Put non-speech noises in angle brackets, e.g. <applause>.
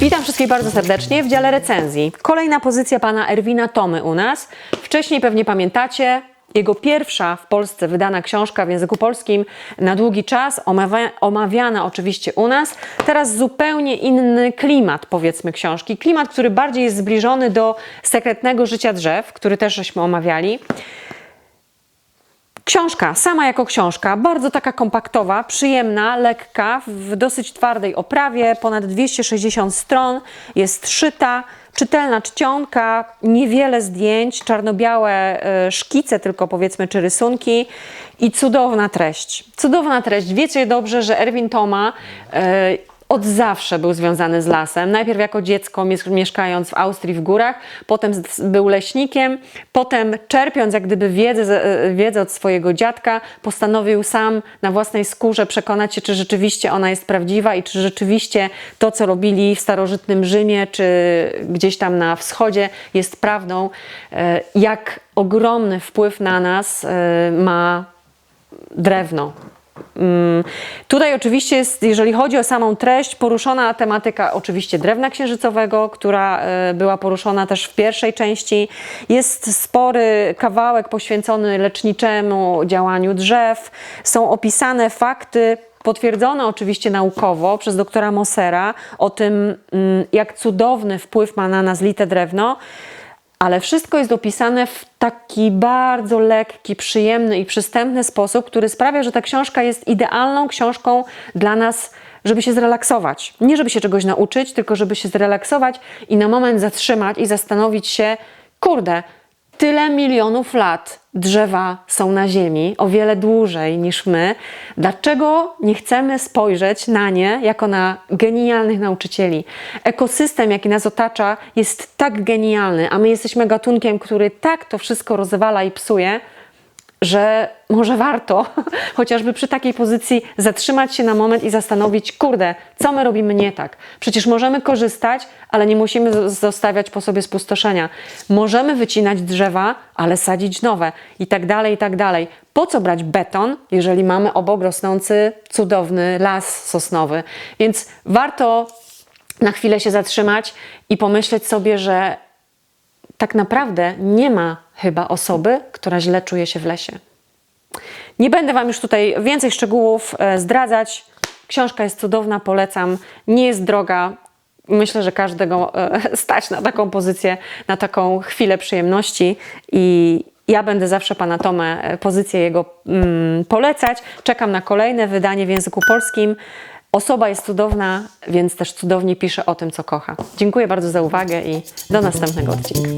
Witam wszystkich bardzo serdecznie w dziale recenzji. Kolejna pozycja pana Erwina Tomy u nas. Wcześniej pewnie pamiętacie, jego pierwsza w Polsce wydana książka w języku polskim na długi czas, omawia, omawiana oczywiście u nas. Teraz zupełnie inny klimat, powiedzmy, książki. Klimat, który bardziej jest zbliżony do sekretnego życia drzew, który też żeśmy omawiali. Książka, sama jako książka, bardzo taka kompaktowa, przyjemna, lekka, w dosyć twardej oprawie, ponad 260 stron, jest szyta, czytelna czcionka, niewiele zdjęć, czarno-białe e, szkice tylko powiedzmy, czy rysunki i cudowna treść. Cudowna treść. Wiecie dobrze, że Erwin Toma e, od zawsze był związany z lasem. Najpierw jako dziecko mies- mieszkając w Austrii w górach, potem był leśnikiem, potem czerpiąc jak gdyby wiedzę, e, wiedzę od swojego dziadka, postanowił sam na własnej skórze przekonać się, czy rzeczywiście ona jest prawdziwa i czy rzeczywiście to, co robili w starożytnym Rzymie, czy gdzieś tam na wschodzie jest prawdą. E, Jak ogromny wpływ na nas e, ma drewno. Mm, Tutaj oczywiście jest, jeżeli chodzi o samą treść, poruszona tematyka oczywiście drewna księżycowego, która e, była poruszona też w pierwszej części. Jest spory kawałek poświęcony leczniczemu działaniu drzew. Są opisane fakty potwierdzone oczywiście naukowo przez doktora Mossera o tym, mm, jak cudowny wpływ ma na nas lite drewno. Ale wszystko jest opisane w taki bardzo lekki, przyjemny i przystępny sposób, który sprawia, że ta książka jest idealną książką dla nas, żeby się zrelaksować. Nie żeby się czegoś nauczyć, tylko żeby się zrelaksować i na moment zatrzymać i zastanowić się, kurde, tyle milionów lat drzewa są na Ziemi, o wiele dłużej niż my. Dlaczego nie chcemy spojrzeć na nie jako na genialnych nauczycieli? Ekosystem, jaki nas otacza, jest tak genialny, a my jesteśmy gatunkiem, który tak to wszystko rozwala i psuje, że może warto <laughs> chociażby przy takiej pozycji zatrzymać się na moment i zastanowić, kurde, co my robimy nie tak. Przecież możemy korzystać, ale nie musimy zostawiać po sobie spustoszenia. Możemy wycinać drzewa, ale sadzić nowe i tak dalej, i tak dalej. Po co brać beton, jeżeli mamy obok rosnący cudowny las sosnowy? Więc warto na chwilę się zatrzymać i pomyśleć sobie, że tak naprawdę nie ma chyba osoby, która źle czuje się w lesie. Nie będę Wam już tutaj więcej szczegółów e, zdradzać. Książka jest cudowna, polecam. Nie jest droga. Myślę, że każdego e, <laughs> stać na taką pozycję, na taką chwilę przyjemności i ja będę zawsze Pana Tomę, e, pozycję jego mm, polecać. Czekam na kolejne wydanie w języku polskim. Osoba jest cudowna, więc też cudownie pisze o tym, co kocha. Dziękuję bardzo za uwagę i do następnego odcinka.